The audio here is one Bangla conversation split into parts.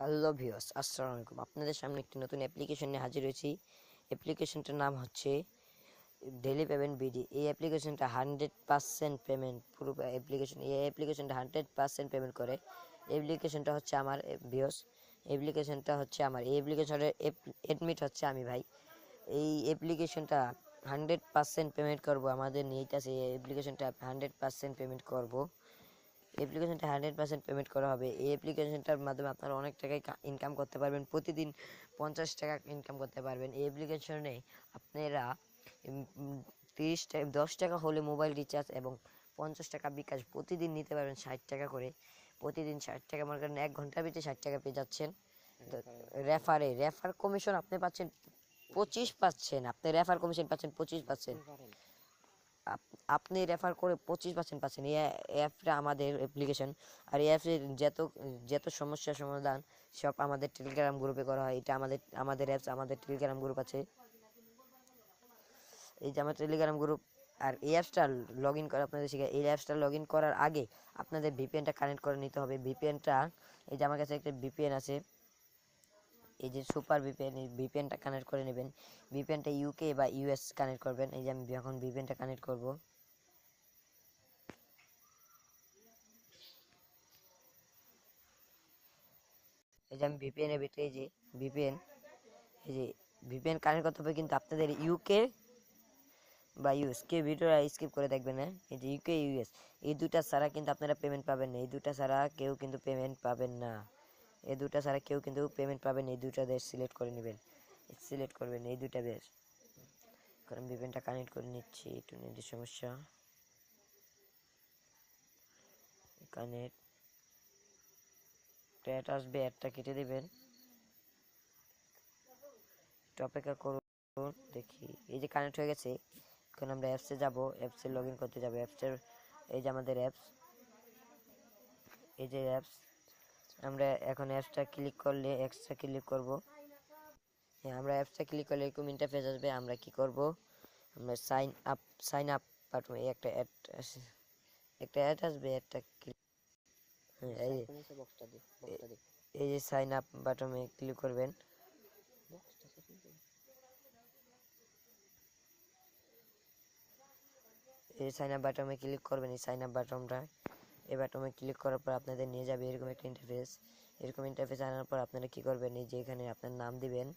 হ্যালো ভিউয়ার্স আসসালামু আলাইকুম আপনাদের সামনে একটি নতুন অ্যাপ্লিকেশন নিয়ে হাজির হয়েছি। অ্যাপ্লিকেশনটার নাম হচ্ছে ডেলি পেমেন্ট বিডি এই অ্যাপ্লিকেশনটা হান্ড্রেড পার্সেন্ট পেমেন্ট পুরো অ্যাপ্লিকেশন এই অ্যাপ্লিকেশনটা হান্ড্রেড পার্সেন্ট পেমেন্ট করে। অ্যাপ্লিকেশনটা হচ্ছে আমার ভিউয়ার্স অ্যাপ্লিকেশনটা হচ্ছে আমার, এই অ্যাপ্লিকেশনের অ্যাডমিট হচ্ছে আমি ভাই। এই অ্যাপ্লিকেশনটা হান্ড্রেড পার্সেন্ট পেমেন্ট করব। আমাদের নিয়েছে এই অ্যাপ্লিকেশনটা হান্ড্রেড পার্সেন্ট পেমেন্ট করব। অ্যাপ্লিকেশনটা হান্ড্রেড পার্সেন্ট পেমেন্ট করা হবে। এই অ্যাপ্লিকেশনটার মাধ্যমে আপনারা অনেক টাকায় ইনকাম করতে পারবেন। প্রতিদিন পঞ্চাশ টাকা ইনকাম করতে পারবেন। এই অ্যাপ্লিকেশনে আপনারা তিরিশ টাকা, দশ টাকা হলে মোবাইল রিচার্জ এবং পঞ্চাশ টাকা বিকাশ প্রতিদিন নিতে পারবেন ষাট টাকা করে। প্রতিদিন ষাট টাকা, মনে করেন এক ঘণ্টার ভিতরে ষাট টাকা পেয়ে যাচ্ছেন। রেফারে রেফার কমিশন আপনি পাচ্ছেন পঁচিশ পাচ্ছেন আপনি রেফার কমিশন পাচ্ছেন পঁচিশ পাচ্ছেন আপনি রেফার করে পঁচিশ পার্সেন্ট পাচ্ছেন। এই অ্যাপটা আমাদের অ্যাপ্লিকেশন আর এই অ্যাপের যত যত সমস্যার সমাধান, সব আমাদের টেলিগ্রাম গ্রুপে করা হয়। এটা আমাদের আমাদের অ্যাপস আমাদের টেলিগ্রাম গ্রুপ আছে। এই যে আমার টেলিগ্রাম গ্রুপ আর এই অ্যাপসটা লগ ইন করে আপনাদের শিখে এই অ্যাপসটা লগ ইন করার আগে আপনাদের ভিপিএনটা কানেক্ট করে নিতে হবে। ভিপিএনটা এই যে আমার কাছে একটা ভিপিএন আছে। এই যে সুপার ভিপিএন এই ভিপিএনটা কানেক্ট করে নেবেন। ভিপিএনটা ইউকে বা ইউএস কানেক্ট করবেন। এই যে আমি এখন ভিপিএনটা কানেক্ট করব। এই যে আমি ভিপিএন এর ভিতরে এই যে ভিপিএন এই যে ভিপিএন কানেক্ট করতে হবে কিন্তু আপনাদের ইউকে বা ইউএস কেউ ভিডিওটা স্কিপ করে দেখবেন না এই যে ইউকে ইউএস এই দুটা ছাড়া কিন্তু আপনারা পেমেন্ট পাবেন না। এই দুটা ছাড়া কেউ কিন্তু পেমেন্ট পাবেন না। এই দুটা ছাড়া কেউ কিন্তু পেমেন্ট পাবেন। এই দুটা দেশ সিলেক্ট করে নেবেন। সিলেক্ট করবেন এই দুটা দেশ। কারণ ভিপিএনটা কানেক্ট করে নিচ্ছি, একটু নেটের সমস্যা। কানেক্ট অ্যাড আসবে অ্যাডটা কেটে দেবেন। একটু অপেক্ষা করুন, দেখি। এই যে কানেক্ট হয়ে গেছে, এখন আমরা অ্যাপসে যাব। অ্যাপসে লগ ইন করতে যাব। অ্যাপসের এই যে আমাদের অ্যাপস এই যে অ্যাপস আমরা এখন অ্যাপসটা ক্লিক করলে অ্যাপসটা ক্লিক করব। হ্যাঁ আমরা অ্যাপসটা ক্লিক করলে এরকম ইন্টারফেস আসবে আমরা কি করব? আমরা sign up sign up button এই একটা অ্যাড একটা অ্যাড আসবে অ্যাডটা হ্যাঁ এই যে এই যে সাইন আপ বাটনে ক্লিক করবেন। এই সাইন আপ বাটনে ক্লিক করবেন এই সাইন আপ বাটনটা এই বাটনে ক্লিক করার পর আপনাদের নিয়ে যাবে এরকম একটা ইন্টারফেস এরকম ইন্টারফেস আনার পর আপনারা কি করবেন? এই যে এখানে আপনার নাম দিবেন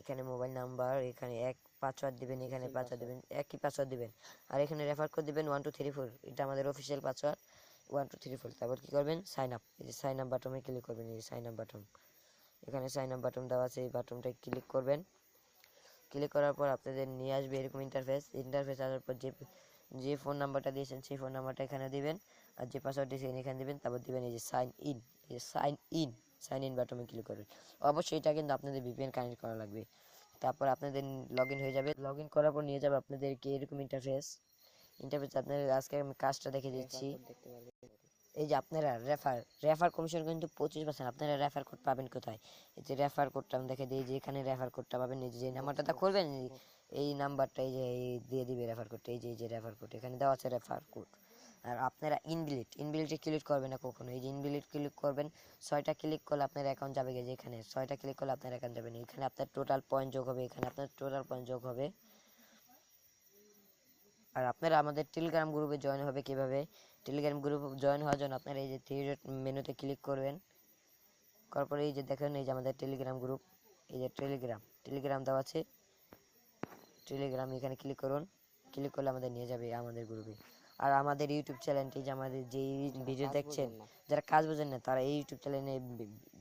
এখানে মোবাইল নাম্বার এখানে এক পাসওয়ার্ড দিবেন এখানে পাসওয়ার্ড দিবেন একই পাসওয়ার্ড দিবেন। আর এখানে রেফার কোড দিবেন ওয়ান টু থ্রি ফোর এটা আমাদের official password one two three four তারপর কি করবেন? সাইন আপ এই যে সাইন আপ বাটনে ক্লিক করবেন এই সাইন আপ বাটন এখানে সাইন আপ বাটন দেওয়া আছে এই বাটনটা ক্লিক করবেন। ক্লিক করার পর আপনাদের নিয়ে আসবে এরকম ইন্টারফেস ইন্টারফেস আসার পর যে যে ফোন নাম্বারটা দিয়েছেন সেই ফোন নাম্বারটা এখানে দিবেন। আর যে পাসওয়ার্ড দিয়েছেন এখানে দিবেন তারপর দিবেন এই যে সাইন ইন এই যে সাইন ইন সাইন ইন বাটনে ক্লিক করবেন। অবশ্যই এটা কিন্তু আপনাদের ভিপিএন কানেক্ট করা লাগবে। তারপর আপনাদের লগ ইন হয়ে যাবে। লগ ইন করার পর নিয়ে যাবে আপনাদেরকে এরকম ইন্টারফেস ইন্টারফেস আপনাদের আজকে আমি কাজটা দেখে দিচ্ছি। এই যে আপনারা রেফার রেফার কমিশন কিন্তু পঁচিশ পার্সেন্ট আপনারা রেফার কোড পাবেন কোথায়? এই যে রেফার কোডটা আমি দেখে দিই যে এখানে রেফার কোডটা পাবেন। এই যে নাম্বারটা করবেন এই- এই নাম্বারটা এই যে দিয়ে দিবে রেফার কোডটা এই যে এই যে রেফার কোড এখানে দেওয়া আছে রেফার কোড আর আপনারা ইনবিলিট ইনবিলিটে ক্লিক করবেন না কখনো। এই যে ইনবিলিট ক্লিক করবেন, ছয়টা ক্লিক করলে আপনার অ্যাকাউন্ট যাবে গিয়ে এখানে ছয়টা ক্লিক করলে আপনার অ্যাকাউন্ট যাবে না। এখানে আপনার টোটাল পয়েন্ট যোগ হবে, এখানে আপনার টোটাল পয়েন্ট যোগ হবে। আর আপনারা আমাদের টেলিগ্রাম গ্রুপে জয়েন হবে কীভাবে? টেলিগ্রাম গ্রুপে জয়েন হওয়ার জন্য আপনারা এই যে থ্রি মেনুতে ক্লিক করবেন। করার পরে এই যে দেখেন, এই যে আমাদের টেলিগ্রাম গ্রুপ এই যে টেলিগ্রাম টেলিগ্রাম দেওয়া আছে। টেলিগ্রাম এখানে ক্লিক করুন। ক্লিক করলে আমাদের নিয়ে যাবে আমাদের গ্রুপে আর আমাদের ইউটিউব চ্যানেলটি যে আমাদের যে ভিডিও দেখছেন যারা কাজ বোঝেন না তারা এই ইউটিউব চ্যানেলে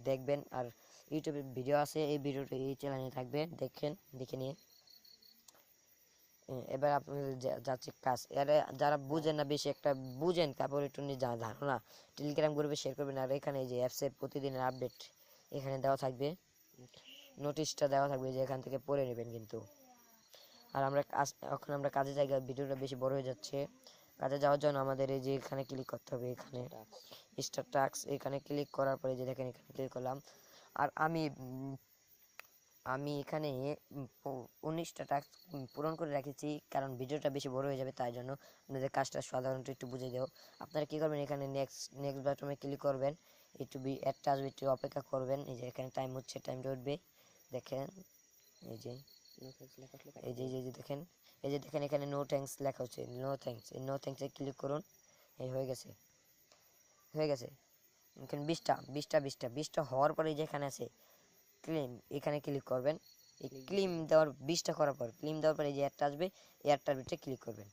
দেখবেন। আর ইউটিউবে ভিডিও আছে এই ভিডিওটা এই চ্যানেলে থাকবে দেখেন দেখে নিয়ে। এবার আপনাদের যাচ্ছে কাজ। এরা যারা বুঝেন না বেশি একটা বুঝেন তারপর একটু নিয়ে যা ধারণা। টেলিগ্রাম গ্রুপে শেয়ার করবেন আর এখানে এই যে অ্যাপসের প্রতিদিনের আপডেট এখানে দেওয়া থাকবে। নোটিশটা দেওয়া থাকবে যে এখান থেকে পড়ে নেবেন কিন্তু। আর আমরা কাজ এখন আমরা কাজে জায়গায় ভিডিওটা বেশি বড় হয়ে যাচ্ছে। কাজে যাওয়ার জন্য আমাদের এই যে এখানে ক্লিক করতে হবে, এখানে স্টার টাক্স এখানে ক্লিক করার পরে যে দেখেন এখানে ক্লিক করলাম। আর আমি আমি এখানে উনিশটা টাস্ক পূরণ করে রেখেছি, কারণ ভিডিওটা বেশি বড় হয়ে যাবে, তাই জন্য আপনাদের কাজটা সাধারণত একটু বুঝে দেও আপনারা কি করবেন, এখানে নেক্সট নেক্সট বাটনে ক্লিক করবেন, একটু একটা আসবে, একটু অপেক্ষা করবেন, এই যে এখানে টাইম হচ্ছে টাইমটা উঠবে, দেখেন, এই যে, এই যে- এই যে, দেখেন এই যে দেখেন এখানে নো থ্যাংকস লেখা হচ্ছে নো থ্যাংকস এই নো থ্যাংকসে ক্লিক করুন, এই হয়ে গেছে হয়ে গেছে এখানে বিশটা বিশটা বিশটা বিশটা হওয়ার পরে এই যে এখানে আছে ক্লিম এখানে ক্লিক করবেন, এই ক্লিম দেওয়ার, বিশটা করার পর ক্লিম দেওয়ার পরে যে একটা আসবে, এই একটার ভিতরে ক্লিক করবেন।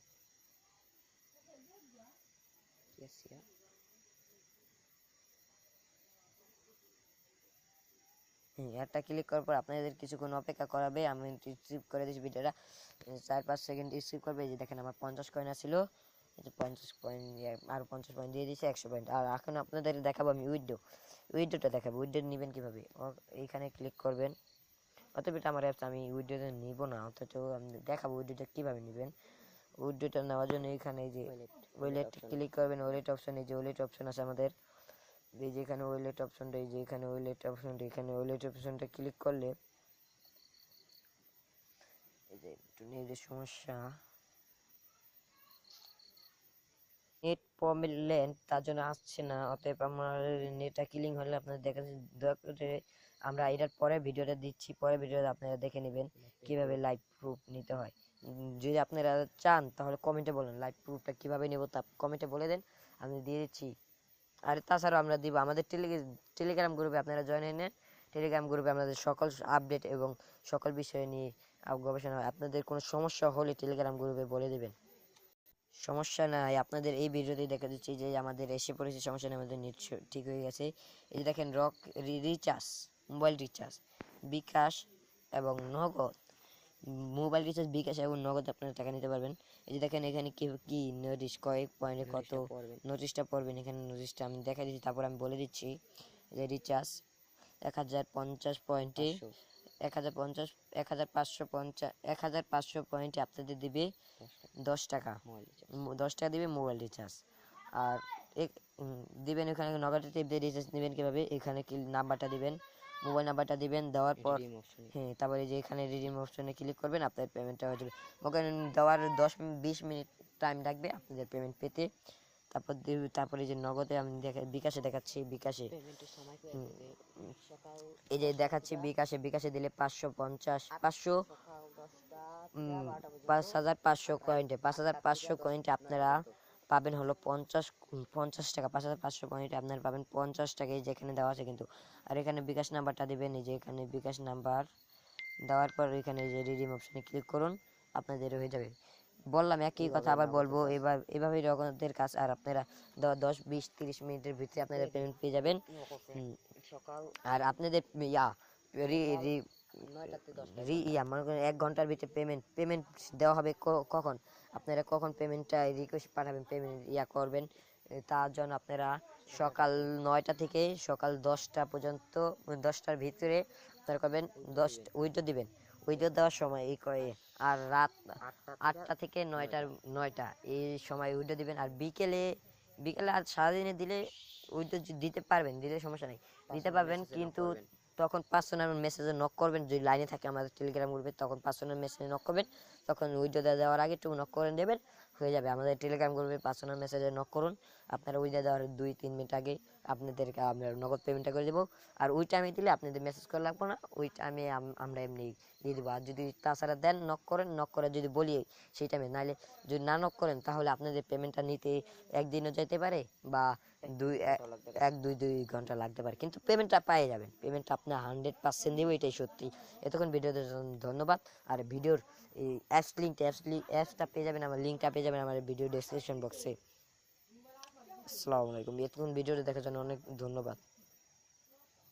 একটা ক্লিক করার পর আপনাদের কিছুক্ষণ অপেক্ষা করাবে। আমি রিসিভ করে দিচ্ছি ভিডিওটা। চার পাঁচ সেকেন্ড রিসিভ করবে। এই যে দেখেন আমার পঞ্চাশ কয়েন যে পঞ্চাশ পয়েন্ট আরও পঞ্চাশ পয়েন্ট দিয়ে দিয়েছে একশো পয়েন্ট আর এখন আপনাদের দেখাবো আমি উইডো উইডোটা দেখাবো। উইডো নেবেন কীভাবে? এইখানে ক্লিক করবেন। অতএব এটা আমার অ্যাপস আমি উইডোটা নিব না। অথচ আমি দেখাবো উইডোটা কীভাবে নেবেন। উইডোটা নেওয়ার জন্য এইখানে এই যে ওয়েলেট ক্লিক করবেন। ওয়েলেট অপশন এই যে ওয়েলেট অপশন আছে আমাদের। এই যে এখানে ওয়েলেট অপশনটা, এই যে এখানে ওয়েলেট অপশনটা, এখানে ওয়েলেট অপশনটা ক্লিক করলে এই যে একটু নেটের সমস্যা। নেট প্রবলেম তার জন্য আসছে না, অতএব আমার নেটটা ক্লিং হলে আপনাদের দেখা দয়া করে আমরা এটার পরে ভিডিওটা দিচ্ছি পরে ভিডিওটা আপনারা দেখে নেবেন কীভাবে লাইভ প্রুফ নিতে হয়। যদি আপনারা চান তাহলে কমেন্টে বলেন লাইভ প্রুফটা কীভাবে নেব তা কমেন্টে বলে দেন। আমি দিয়ে দিচ্ছি। আর তাছাড়াও আমরা দিব আমাদের টেলিগ্রাম গ্রুপে আপনারা জয়েন হয়ে নেন। টেলিগ্রাম গ্রুপে আপনাদের সকল আপডেট এবং সকল বিষয় নিয়ে গবেষণা হয়। আপনাদের কোনো সমস্যা হলে টেলিগ্রাম গ্রুপে বলে দেবেন। সমস্যা নাই, আপনাদের এই ভিডিওতেই দেখা দিচ্ছি যে আমাদের এসে পড়েছে, সমস্যা নেই, আমাদের নেট ঠিক হয়ে গেছে। এই যে দেখেন rock recharge mobile recharge bKash এবং নগদ। মোবাইল রিচার্জ বিকাশ এবং নগদ আপনারা টাকা নিতে পারবেন। এই যে দেখেন এখানে কি কি নোটিশ কয়েক পয়েন্টে কত নোটিশটা পড়বেন। এখানে নোটিশটা আমি দেখা দিচ্ছি তারপর আমি বলে দিচ্ছি যে রিচার্জ এক হাজার পঞ্চাশ পয়েন্টে এক হাজার পঞ্চাশ এক হাজার পাঁচশো পঞ্চাশ এক হাজার পাঁচশো পয়েন্টে আপনাদের দিবে দশ টাকা। দশ টাকা মোবাইল দশ টাকা দিবে মোবাইল রিচার্জ আর এক- দিবেন এখানে নগদ টিপ দিয়ে রিচার্জ নেবেন কীভাবে? এখানে কি নাম্বারটা দিবেন? মোবাইল নাম্বারটা দিবেন দেওয়ার পর হ্যাঁ তারপরে যে এখানে রিডিম অপশনে ক্লিক করবেন আপনার পেমেন্টটা হয়ে যাবে। ওখানে দেওয়ার দশ বিশ মিনিট টাইম লাগবে আপনাদের পেমেন্ট পেতে। তারপর তারপরে যে নগদে আমি দেখা বিকাশে দেখাচ্ছি বিকাশে। এই যে দেখাচ্ছি বিকাশে বিকাশে দিলে পাঁচশো পঞ্চাশ পাঁচশো পাঁচ হাজার পাঁচশো কয়েন্টে পাঁচ হাজার পাঁচশো কয়েন্টে আপনারা পাবেন হলো পঞ্চাশ পঞ্চাশ টাকা পাঁচ হাজার পাঁচশো পয়েন্টে আপনারা পাবেন পঞ্চাশ টাকা এই যে এখানে দেওয়া আছে কিন্তু। আর এখানে বিকাশ নাম্বারটা দিবেন এই যে এখানে বিকাশ নাম্বার দেওয়ার পর এখানে যে রিডিম অপশনে ক্লিক করুন আপনাদের হয়ে যাবে। বললাম একই কথা আবার বলব এবার এভাবেই রকমদের কাজ আর আপনারা দশ বিশ তিরিশ মিনিটের ভিতরে আপনাদের পেমেন্ট পেয়ে যাবেন। সকাল আর আপনাদের ইয়া নয়টাতে দশটা রি ইয়া মনে করেন এক ঘণ্টার ভিতরে পেমেন্ট পেমেন্ট দেওয়া হবে কখন? আপনারা কখন পেমেন্টটা রিকোয়েস্ট পাঠাবেন পেমেন্ট ইয়া করবেন তার জন্য আপনারা সকাল নয়টা থেকে সকাল দশটা পর্যন্ত মানে দশটার ভিতরে আপনারা করবেন দশ উইডো দিবেন। উইডো দেওয়ার সময় এই কয়ে আর রাত আটটা আটটা থেকে নয়টার নয়টা এই সময় উইডো দিবেন। আর বিকেলে বিকেলে আর সারাদিনে দিলে উইডো দিতে পারবেন দিলে সমস্যা নেই। দিতে পারবেন কিন্তু তখন পার্সোনাল মেসেজে নক করবেন, যদি লাইনে থাকে আমাদের টেলিগ্রাম গ্রুপে তখন পার্সোনাল মেসেজে নক করবেন। তখন উইডো দেওয়ার আগে একটু নক করে দেবেন হয়ে যাবে। আমাদের টেলিগ্রাম গ্রুপে পার্সোনাল মেসেজে নক করুন। আপনারা উইডো দেওয়ার দুই, তিন মিনিট আগে আপনাদেরকে আমরা নগদ পেমেন্টটা করে দেবো। আর ওই টাইমে দিলে আপনাদের মেসেজ করা লাগবে না, ওই টাইমে আমরা এমনি দিয়ে দেবো। আর যদি তাছাড়া দেন নক করেন নক করে যদি বলি সেই টাইমে নাহলে যদি না নক করেন, তাহলে আপনাদের পেমেন্টটা নিতে একদিনও যেতে পারে বা দুই এক, দুই দুই ঘণ্টা লাগতে পারে। কিন্তু পেমেন্টটা পেয়ে যাবেন। পেমেন্টটা আপনার হান্ড্রেড পার্সেন্ট দেবো, এটাই সত্যি। এতক্ষণ ভিডিওতে ধন্যবাদ। আর ভিডিওর এই অ্যাপস লিঙ্কটা অ্যাপস অ্যাপসটা পেয়ে যাবেন আমার লিঙ্কটা পেয়ে যাবেন আমার ভিডিও ডেসক্রিপশন বক্সে আসসালামু আলাইকুম। এতক্ষণ ভিডিওটা দেখার জন্য অনেক ধন্যবাদ।